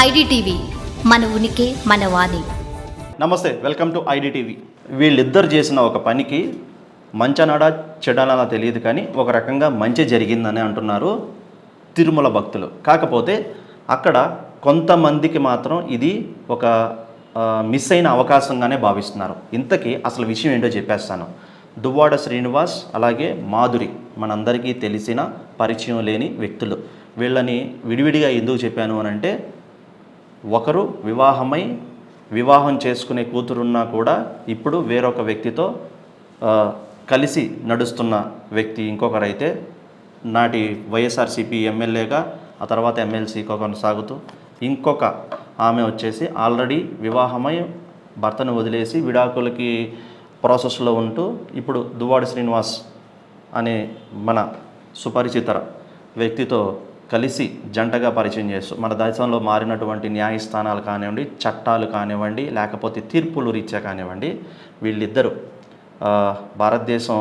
IDTV మన ఉనికి మన వాణి. నమస్తే వెల్కమ్ టు ఐడిటీవీ. వీళ్ళిద్దరు చేసిన ఒక పనికి మంచనాడా చెడనాడా తెలియదు కానీ ఒక రకంగా మంచి జరిగిందని అంటున్నారు తిరుమల భక్తులు. కాకపోతే అక్కడ కొంతమందికి మాత్రం ఇది ఒక మిస్ అయిన అవకాశంగానే భావిస్తున్నారు. ఇంతకీ అసలు విషయం ఏంటో చెప్పేస్తాను. దువ్వాడ శ్రీనివాస్ అలాగే మాధురి మనందరికీ తెలిసిన పరిచయం లేని వ్యక్తులు. వీళ్ళని విడివిడిగా ఎందుకు చెప్పాను అని అంటే ఒకరు వివాహమై వివాహం చేసుకునే కూతురున్నా కూడా ఇప్పుడు వేరొక వ్యక్తితో కలిసి నడుస్తున్న వ్యక్తి ఇంకొకరైతే నాటి వైఎస్ఆర్సీపీ ఎమ్మెల్యేగా ఆ తర్వాత ఎమ్మెల్సీగా కొనసాగుతూ ఇంకొక ఆమె వచ్చేసి ఆల్రెడీ వివాహమై భర్తను వదిలేసి విడాకులకి ప్రాసెస్లో ఉంటూ ఇప్పుడు దువ్వాడి శ్రీనివాస్ అనే మన సుపరిచిత వ్యక్తితో కలిసి జంటగా పరిచయం చేస్తూ మన దేశంలో మారినటువంటి న్యాయస్థానాలు కానివ్వండి చట్టాలు కానివ్వండి లేకపోతే తీర్పులు రీత్యా కానివ్వండి వీళ్ళిద్దరూ భారతదేశం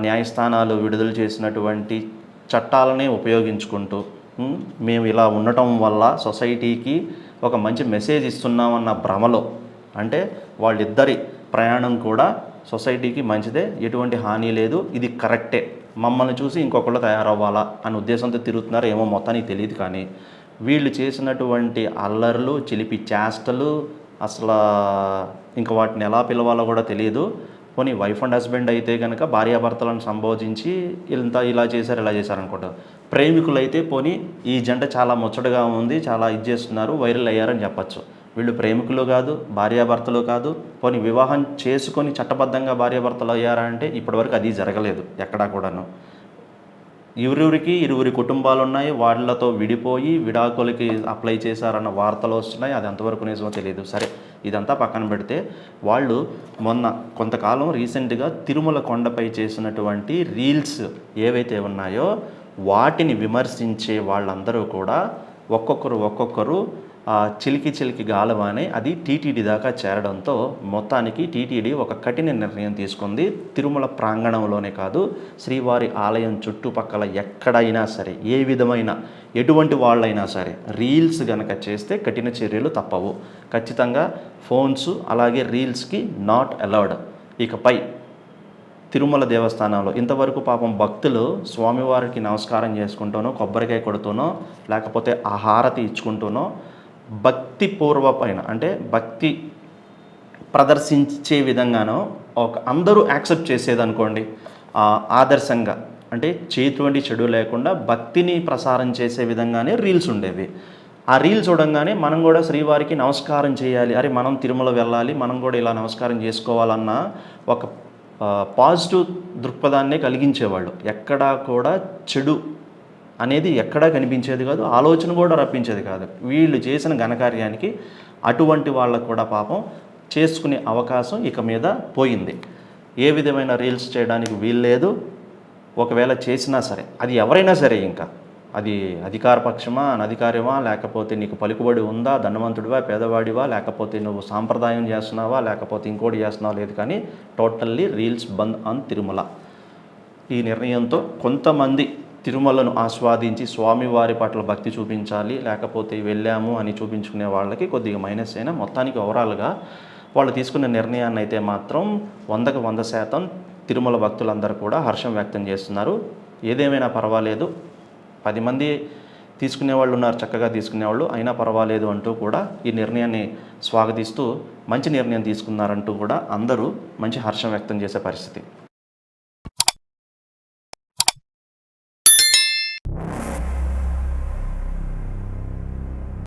న్యాయస్థానాలు విడుదల చేసినటువంటి చట్టాలనే ఉపయోగించుకుంటూ మేము ఇలా ఉండటం వల్ల సొసైటీకి ఒక మంచి మెసేజ్ ఇస్తున్నామన్న భ్రమలో అంటే వాళ్ళిద్దరి ప్రయాణం కూడా సొసైటీకి మంచిదే ఎటువంటి హాని లేదు ఇది కరెక్టే. మమ్మల్ని చూసి ఇంకొకళ్ళు తయారవ్వాలా అని ఉద్దేశంతో తిరుగుతున్నారు ఏమో మొత్తానికి తెలియదు కానీ వీళ్ళు చేసినటువంటి అల్లర్లు చిలిపి చేష్టలు అసలు ఇంకా వాటిని ఎలా పిలవాలో కూడా తెలియదు పోనీ వైఫ్ అండ్ హస్బెండ్ అయితే కనుక భార్యాభర్తలను సంబోధించి ఇంత ఇలా చేశారు ఇలా చేశారనుకుంటా ప్రేమికులైతే ప్రేమికులు అయితే పోనీ ఈ జంట చాలా ముచ్చటగా ఉంది చాలా ఇది చేస్తున్నారు వైరల్ అయ్యారని చెప్పచ్చు. వీళ్ళు ప్రేమికులు కాదు భార్యాభర్తలు కాదు. పోనీ వివాహం చేసుకొని చట్టబద్ధంగా భార్యాభర్తలు అయ్యారా అంటే ఇప్పటివరకు అది జరగలేదు ఎక్కడా కూడాను. ఇరువురికి ఇరువురి కుటుంబాలు ఉన్నాయి వాళ్ళతో విడిపోయి విడాకులకి అప్లై చేశారన్న వార్తలు వస్తున్నాయి అది ఎంతవరకు నిజమో తెలియదు సరే ఇదంతా పక్కన పెడితే వాళ్ళు మొన్న కొంతకాలం రీసెంట్గా తిరుమల కొండపై చేసినటువంటి రీల్స్ ఏవైతే ఉన్నాయో వాటిని విమర్శించే వాళ్ళందరూ కూడా ఒక్కొక్కరు ఒక్కొక్కరు ఆ చిలికి చిలికి గాలవానే అది టీటీడీ దాకా చేరడంతో మొత్తానికి టీటీడీ ఒక కఠిన నిర్ణయం తీసుకుంది. తిరుమల ప్రాంగణంలోనే కాదు శ్రీవారి ఆలయం చుట్టుపక్కల ఎక్కడైనా సరే ఏ విధమైన ఎటువంటి వాళ్ళైనా సరే రీల్స్ గనక చేస్తే కఠిన చర్యలు తప్పవు. ఖచ్చితంగా ఫోన్స్ అలాగే రీల్స్కి నాట్ అలౌడ్ ఇకపై తిరుమల దేవస్థానంలో ఇంతవరకు పాపం భక్తులు స్వామివారికి నమస్కారం చేసుకుంటూనో కొబ్బరికాయ కొడుతూనో లేకపోతే ఆ హారతి ఇచ్చుకుంటూనో భక్తి పూర్వపైన అంటే భక్తి ప్రదర్శించే విధంగానో ఒక అందరూ యాక్సెప్ట్ చేసేదనుకోండి ఆదర్శంగా అంటే చేటువంటి చెడు లేకుండా భక్తిని ప్రసారం చేసే విధంగానే రీల్స్ ఉండేవి. ఆ రీల్ చూడంగానే మనం కూడా శ్రీవారికి నమస్కారం చేయాలి అరే మనం తిరుమల వెళ్ళాలి మనం కూడా ఇలా నమస్కారం చేసుకోవాలన్న ఒక పాజిటివ్ దృక్పథాన్నే కలిగించేవాళ్ళు. ఎక్కడా కూడా చెడు అనేది ఎక్కడా కనిపించేది కాదు ఆలోచన కూడా రప్పించేది కాదు. వీళ్ళు చేసిన ఘనకార్యానికి అటువంటి వాళ్ళకు కూడా పాపం చేసుకునే అవకాశం ఇక మీద పోయింది. ఏ విధమైన రీల్స్ చేయడానికి వీల్లేదు. ఒకవేళ చేసినా సరే అది ఎవరైనా సరే ఇంకా. అది అధికార పక్షమా అనధికారమా లేకపోతే నీకు పలుకుబడి ఉందా ధనవంతుడివా పేదవాడివా లేకపోతే నువ్వు సాంప్రదాయం చేస్తున్నావా లేకపోతే ఇంకోటి చేస్తున్నావా లేదు కానీ టోటల్లీ రీల్స్ బంద్ ఆన్ తిరుమల. ఈ నిర్ణయంతో కొంతమంది తిరుమలను ఆస్వాదించి స్వామివారి పట్ల భక్తి చూపించాలి లేకపోతే వెళ్ళాము అని చూపించుకునే వాళ్ళకి కొద్దిగా మైనస్ అయినా మొత్తానికి ఓవరాల్గా వాళ్ళు తీసుకున్న నిర్ణయాన్ని అయితే మాత్రం వందకు వంద శాతం తిరుమల భక్తులందరూ కూడా హర్షం వ్యక్తం చేస్తున్నారు. ఏదేమైనా పర్వాలేదు. పది మంది తీసుకునే వాళ్ళు ఉన్నారు చక్కగా తీసుకునేవాళ్ళు అయినా పర్వాలేదు అంటూ కూడా ఈ నిర్ణయాన్ని స్వాగతిస్తూ మంచి నిర్ణయం తీసుకున్నారంటూ కూడా అందరూ మంచి హర్షం వ్యక్తం చేసే పరిస్థితి.